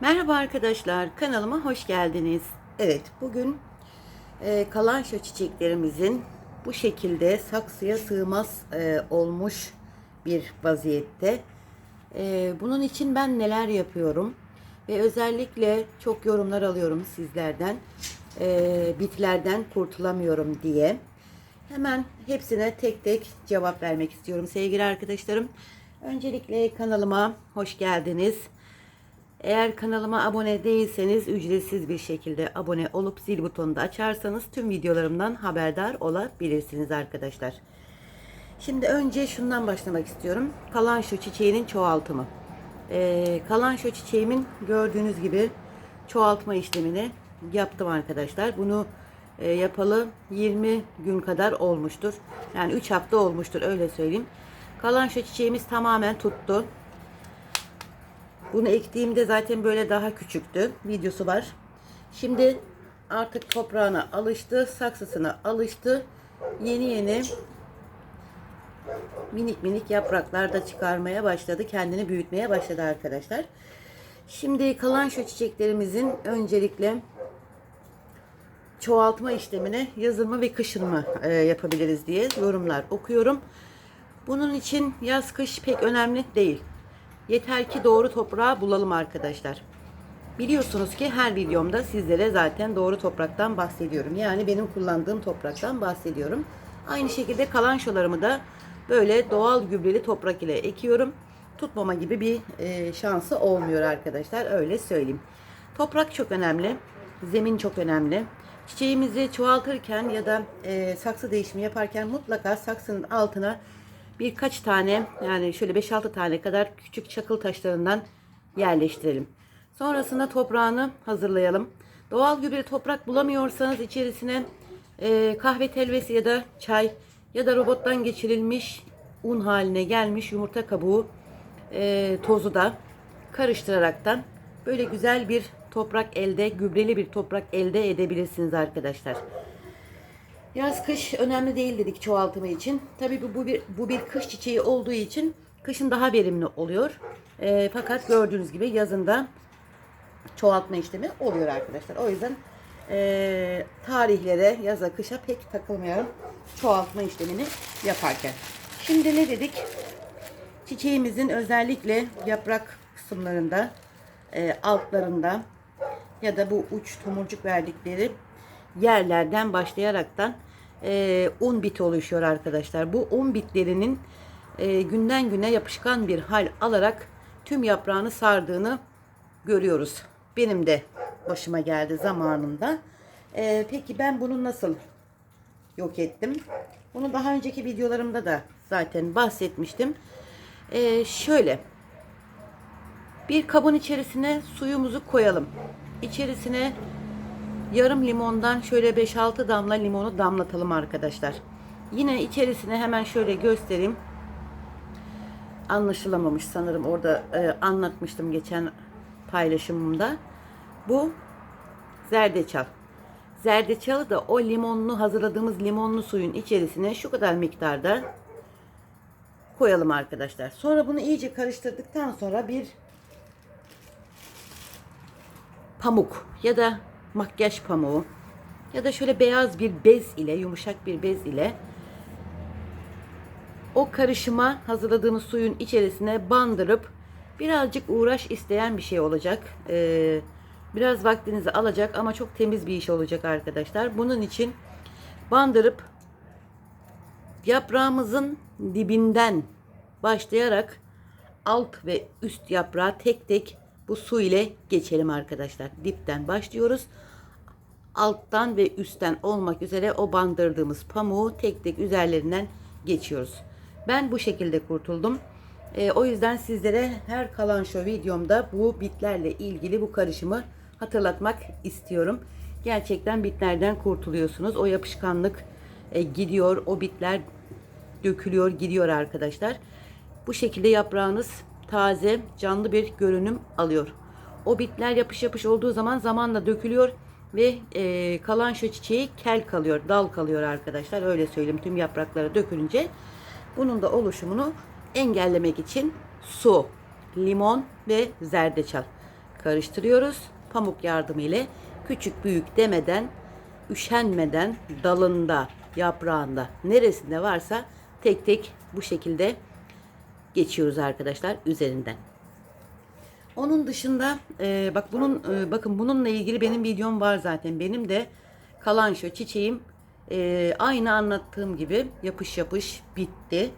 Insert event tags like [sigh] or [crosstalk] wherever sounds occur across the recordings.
Merhaba arkadaşlar, kanalıma hoş geldiniz. Evet, bugün e, kalanço çiçeklerimizin bu şekilde saksıya sığmaz e, olmuş bir vaziyette. E, bunun için ben neler yapıyorum ve özellikle çok yorumlar alıyorum sizlerden. E, bitlerden kurtulamıyorum diye. Hemen hepsine tek tek cevap vermek istiyorum sevgili arkadaşlarım. Öncelikle kanalıma hoş geldiniz. Eğer kanalıma abone değilseniz ücretsiz bir şekilde abone olup zil butonunu da açarsanız tüm videolarımdan haberdar olabilirsiniz arkadaşlar. Şimdi önce şundan başlamak istiyorum. Kalanşo çiçeğinin çoğaltımı. Ee, kalanşo çiçeğimin gördüğünüz gibi çoğaltma işlemini yaptım arkadaşlar. Bunu e, yapalı 20 gün kadar olmuştur. Yani 3 hafta olmuştur öyle söyleyeyim. Kalanşo çiçeğimiz tamamen tuttu. Bunu ektiğimde zaten böyle daha küçüktü. Videosu var. Şimdi artık toprağına alıştı, saksısına alıştı. Yeni yeni minik minik yapraklar da çıkarmaya başladı. Kendini büyütmeye başladı arkadaşlar. Şimdi kalan şu çiçeklerimizin öncelikle çoğaltma işlemini yazın mı ve kışın mı e, yapabiliriz diye yorumlar okuyorum. Bunun için yaz kış pek önemli değil. Yeter ki doğru toprağı bulalım arkadaşlar. Biliyorsunuz ki her videomda sizlere zaten doğru topraktan bahsediyorum. Yani benim kullandığım topraktan bahsediyorum. Aynı şekilde kalançolarımı da böyle doğal gübreli toprak ile ekiyorum. Tutmama gibi bir e, şansı olmuyor arkadaşlar. Öyle söyleyeyim. Toprak çok önemli. Zemin çok önemli. Çiçeğimizi çoğaltırken ya da e, saksı değişimi yaparken mutlaka saksının altına birkaç tane yani şöyle 5-6 tane kadar küçük çakıl taşlarından yerleştirelim. Sonrasında toprağını hazırlayalım. Doğal gübre toprak bulamıyorsanız içerisine e, kahve telvesi ya da çay ya da robottan geçirilmiş un haline gelmiş yumurta kabuğu e, tozu da karıştıraraktan böyle güzel bir toprak elde, gübreli bir toprak elde edebilirsiniz arkadaşlar. Yaz kış önemli değil dedik çoğaltımı için. Tabii bu, bu bir bu bir kış çiçeği olduğu için kışın daha verimli oluyor. E, fakat gördüğünüz gibi yazında çoğaltma işlemi oluyor arkadaşlar. O yüzden e, tarihlere yaza kışa pek takılmayalım çoğaltma işlemini yaparken. Şimdi ne dedik? Çiçeğimizin özellikle yaprak kısımlarında e, altlarında ya da bu uç tomurcuk verdikleri yerlerden başlayaraktan e, un bit oluşuyor arkadaşlar. Bu un bitlerinin e, günden güne yapışkan bir hal alarak tüm yaprağını sardığını görüyoruz. Benim de başıma geldi zamanında. E, peki ben bunu nasıl yok ettim? Bunu daha önceki videolarımda da zaten bahsetmiştim. E, şöyle bir kabın içerisine suyumuzu koyalım. İçerisine yarım limondan şöyle 5-6 damla limonu damlatalım arkadaşlar. Yine içerisine hemen şöyle göstereyim. Anlaşılamamış sanırım orada e, anlatmıştım geçen paylaşımımda. Bu zerdeçal. Zerdeçalı da o limonlu hazırladığımız limonlu suyun içerisine şu kadar miktarda koyalım arkadaşlar. Sonra bunu iyice karıştırdıktan sonra bir pamuk ya da makyaj pamuğu ya da şöyle beyaz bir bez ile yumuşak bir bez ile o karışıma hazırladığımız suyun içerisine bandırıp birazcık uğraş isteyen bir şey olacak. Ee, biraz vaktinizi alacak ama çok temiz bir iş olacak arkadaşlar. Bunun için bandırıp yaprağımızın dibinden başlayarak alt ve üst yaprağı tek tek bu su ile geçelim arkadaşlar. Dipten başlıyoruz. Alttan ve üstten olmak üzere o bandırdığımız pamuğu tek tek üzerlerinden geçiyoruz. Ben bu şekilde kurtuldum. E, o yüzden sizlere her kalan şu videomda bu bitlerle ilgili bu karışımı hatırlatmak istiyorum. Gerçekten bitlerden kurtuluyorsunuz. O yapışkanlık e, gidiyor. O bitler dökülüyor, gidiyor arkadaşlar. Bu şekilde yaprağınız taze, canlı bir görünüm alıyor. O bitler yapış yapış olduğu zaman zamanla dökülüyor ve e, kalan şu çiçeği kel kalıyor, dal kalıyor arkadaşlar. Öyle söyleyeyim tüm yaprakları dökülünce. Bunun da oluşumunu engellemek için su, limon ve zerdeçal karıştırıyoruz. Pamuk yardımı ile küçük büyük demeden, üşenmeden dalında, yaprağında, neresinde varsa tek tek bu şekilde geçiyoruz arkadaşlar üzerinden. Onun dışında e, bak bunun e, bakın bununla ilgili benim videom var zaten. Benim de kalanşo çiçeğim e, aynı anlattığım gibi yapış yapış bitti.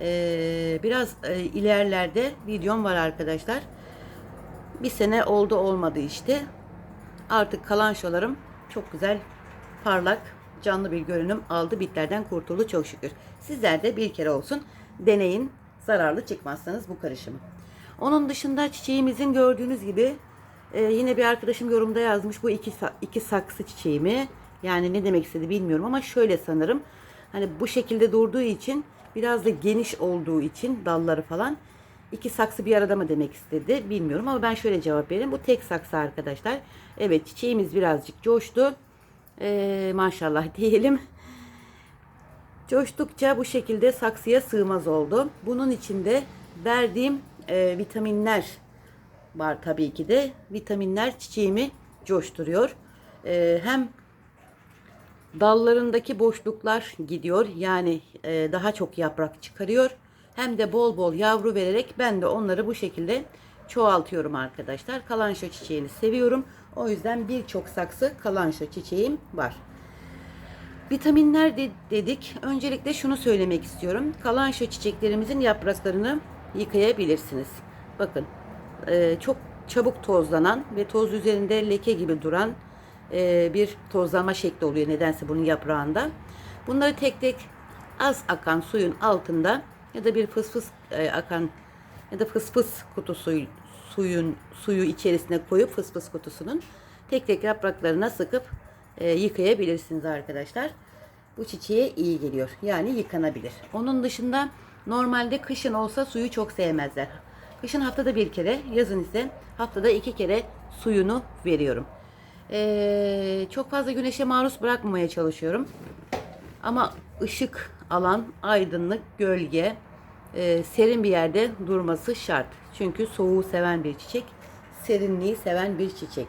E, biraz e, ilerlerde videom var arkadaşlar. Bir sene oldu olmadı işte. Artık kalanşolarım çok güzel parlak canlı bir görünüm aldı. Bitlerden kurtuldu çok şükür. Sizler de bir kere olsun deneyin. Zararlı çıkmazsanız bu karışımı. Onun dışında çiçeğimizin gördüğünüz gibi e, yine bir arkadaşım yorumda yazmış bu iki, iki saksı çiçeğimi. Yani ne demek istedi bilmiyorum ama şöyle sanırım. Hani bu şekilde durduğu için biraz da geniş olduğu için dalları falan iki saksı bir arada mı demek istedi bilmiyorum ama ben şöyle cevap vereyim. Bu tek saksı arkadaşlar. Evet çiçeğimiz birazcık coştu. E, maşallah [laughs] diyelim. Coştukça bu şekilde saksıya sığmaz oldu. Bunun içinde verdiğim e, vitaminler var tabii ki de. Vitaminler çiçeğimi coşturuyor. E, hem dallarındaki boşluklar gidiyor. Yani e, daha çok yaprak çıkarıyor. Hem de bol bol yavru vererek ben de onları bu şekilde çoğaltıyorum arkadaşlar. Kalanşo çiçeğini seviyorum. O yüzden birçok saksı kalanşo çiçeğim var. Vitaminler de- dedik. Öncelikle şunu söylemek istiyorum. Kalanşo çiçeklerimizin yapraklarını yıkayabilirsiniz. Bakın e, çok çabuk tozlanan ve toz üzerinde leke gibi duran e, bir tozlama şekli oluyor nedense bunun yaprağında. Bunları tek tek az akan suyun altında ya da bir fıs fıs e, akan ya da fıs fıs kutusu suyun suyu içerisine koyup fıs fıs kutusunun tek tek yapraklarına sıkıp e, yıkayabilirsiniz arkadaşlar. Bu çiçeğe iyi geliyor. Yani yıkanabilir. Onun dışında normalde kışın olsa suyu çok sevmezler. Kışın haftada bir kere, yazın ise haftada iki kere suyunu veriyorum. Ee, çok fazla güneşe maruz bırakmamaya çalışıyorum. Ama ışık alan, aydınlık, gölge, e, serin bir yerde durması şart. Çünkü soğuğu seven bir çiçek, serinliği seven bir çiçek.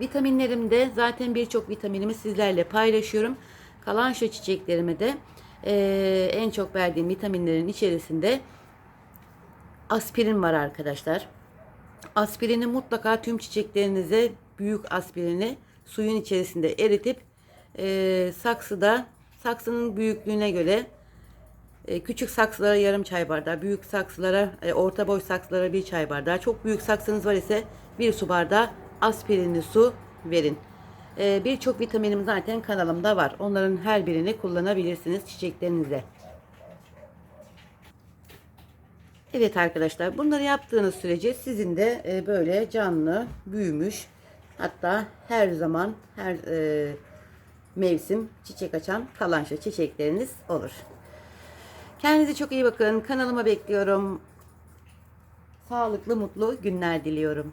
Vitaminlerimde zaten birçok vitaminimi sizlerle paylaşıyorum. Kalan şu çiçeklerime de e, en çok verdiğim vitaminlerin içerisinde aspirin var arkadaşlar. Aspirini mutlaka tüm çiçeklerinize büyük aspirini suyun içerisinde eritip e, saksıda saksının büyüklüğüne göre e, küçük saksılara yarım çay bardağı, büyük saksılara, e, orta boy saksılara bir çay bardağı. Çok büyük saksınız var ise bir su bardağı aspirinli su verin. E, Birçok vitaminim zaten kanalımda var. Onların her birini kullanabilirsiniz çiçeklerinize. Evet arkadaşlar bunları yaptığınız sürece sizin de e, böyle canlı, büyümüş hatta her zaman her e, mevsim çiçek açan kalanşa çiçekleriniz olur. Kendinize çok iyi bakın. Kanalıma bekliyorum. Sağlıklı, mutlu günler diliyorum.